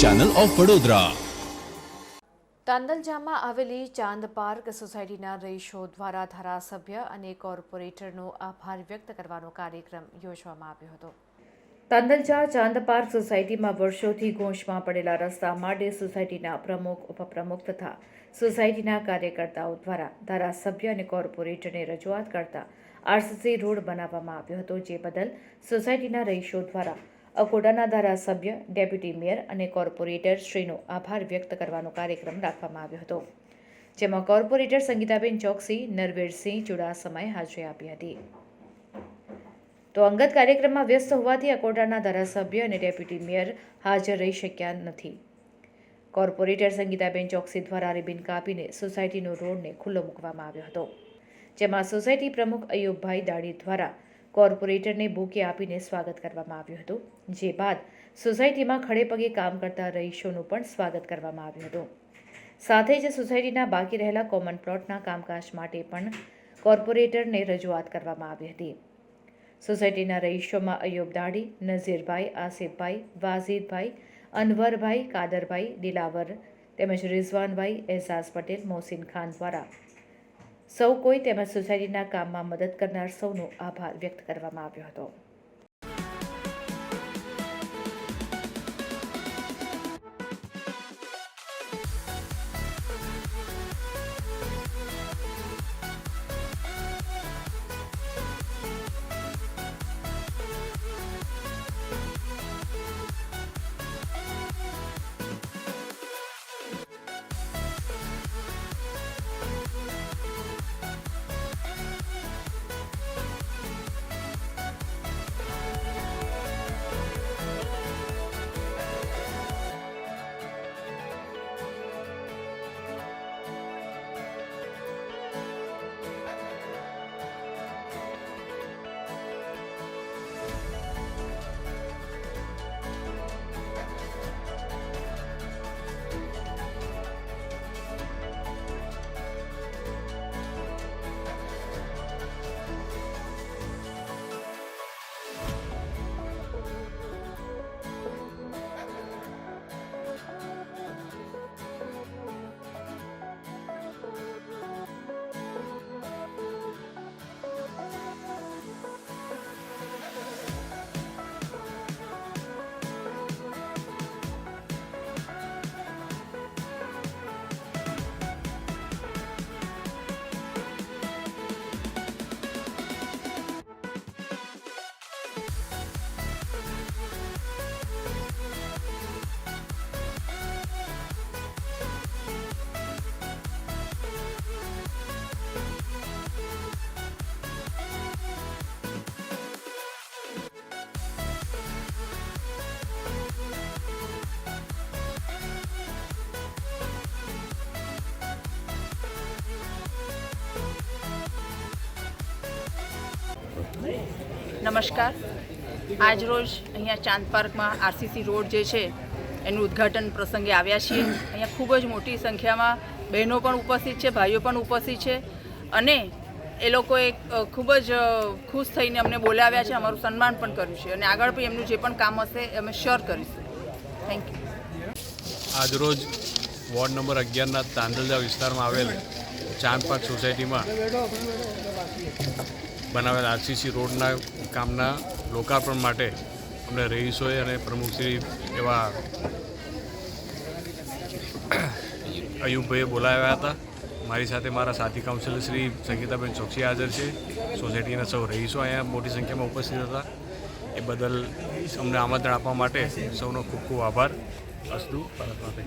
Channel of Vadodara તાંદલજામાં આવેલી Chand park સોસાયટીના રહીશો દ્વારા ધારાસભ્ય અને કોર્પોરેટરનો આભાર વ્યક્ત કરવાનો કાર્યક્રમ યોજવામાં આવ્યો હતો. તાંદલજા ચાંદ પાર્ક સોસાયટીમાં વર્ષોથી ગોંશમાં પડેલા રસ્તા માટે સોસાયટીના પ્રમુખ ઉપપ્રમુખ તથા સોસાયટીના કાર્યકર્તાઓ દ્વારા ધારાસભ્ય અને કોર્પોરેટરને રજૂઆત કરતા આરસીસી રોડ બનાવવામાં આવ્યો હતો જે બદલ સોસાયટીના રહીશો દ્વારા અકોડાના ધારાસભ્ય, ડેપ્યુટી મેયર અને કોર્પોરેટર શ્રીનો આભાર વ્યક્ત કરવાનો કાર્યક્રમ રાખવામાં આવ્યો હતો, જેમાં કોર્પોરેટર સંગીતાબેન ચોકસી, નરવેરસિંહ ચુડાસમાએ હાજરી આપી હતી. તો અંગત કાર્યક્રમમાં વ્યસ્ત હોવાથી અકોટાના ધારાસભ્ય અને ડેપ્યુટી મેયર હાજર રહી શક્યા નથી. કોર્પોરેટર સંગીતાબેન ચોકસી દ્વારા રિબિન કાપીને સોસાયટીનો રોડને ખુલ્લો મૂકવામાં આવ્યો હતો, જેમાં સોસાયટી પ્રમુખ અયુબભાઈ દાડી દ્વારા કોર્પોરેટરને બુકે આપીને સ્વાગત કરવામાં આવ્યું હતું, જે બાદ સોસાયટીમાં ખડે પગે કામ કરતા રહીશોનું પણ સ્વાગત કરવામાં આવ્યું હતું. સાથે જ સોસાયટીના બાકી રહેલા કોમન પ્લોટના કામકાજ માટે પણ કોર્પોરેટરને રજૂઆત કરવામાં આવી હતી. સોસાયટીના રહીશોમાં અયુબ દાડી નઝીરભાઈ, આસિફભાઈ, વાઝીદભાઈ, અનવરભાઈ, કાદરભાઈ, દિલાવર તેમજ રિઝવાનભાઈ એહસાસ પટેલ મોહસિન ખાન દ્વારા સૌ કોઈ તેમજ સોસાયટીના કામમાં મદદ કરનાર સૌનો આભાર વ્યક્ત કરવામાં આવ્યો હતો. નમસ્કાર. આજરોજ અહીંયા ચાંદ પાર્કમાં આરસીસી રોડ જે છે, એનું ઉદ્ઘાટન પ્રસંગે આવ્યા છીએ. અહીંયા ખૂબ જ મોટી સંખ્યામાં બહેનો પણ ઉપસ્થિત છે, ભાઈઓ પણ ઉપસ્થિત છે અને એ લોકોએ ખૂબ જ ખુશ થઈને અમને બોલાવ્યા છે, અમારું સન્માન પણ કર્યું છે અને આગળ પણ એમનું જે પણ કામ હશે એ અમે શ્યોર કરીશું. થેન્ક યુ આજરોજ વોર્ડ નંબર અગિયારના તાંદલજા વિસ્તારમાં આવેલ ચાંદ પાર્ક સોસાયટીમાં બનાવેલ આરસીસી રોડના કામના લોકાર્પણ માટે અમને રહીશોએ અને પ્રમુખશ્રી એવા અયુબભાઈએ બોલાવ્યા હતા. મારી સાથે મારા સાથી કાઉન્સિલર શ્રી સંગીતાબેન ચોકસી હાજર છે. સોસાયટીના સૌ રહીશો અહીંયા મોટી સંખ્યામાં ઉપસ્થિત હતા. એ બદલ અમને આમંત્રણ આપવા માટે સૌનો ખૂબ ખૂબ આભાર. અસ્તુ, ભારત માતે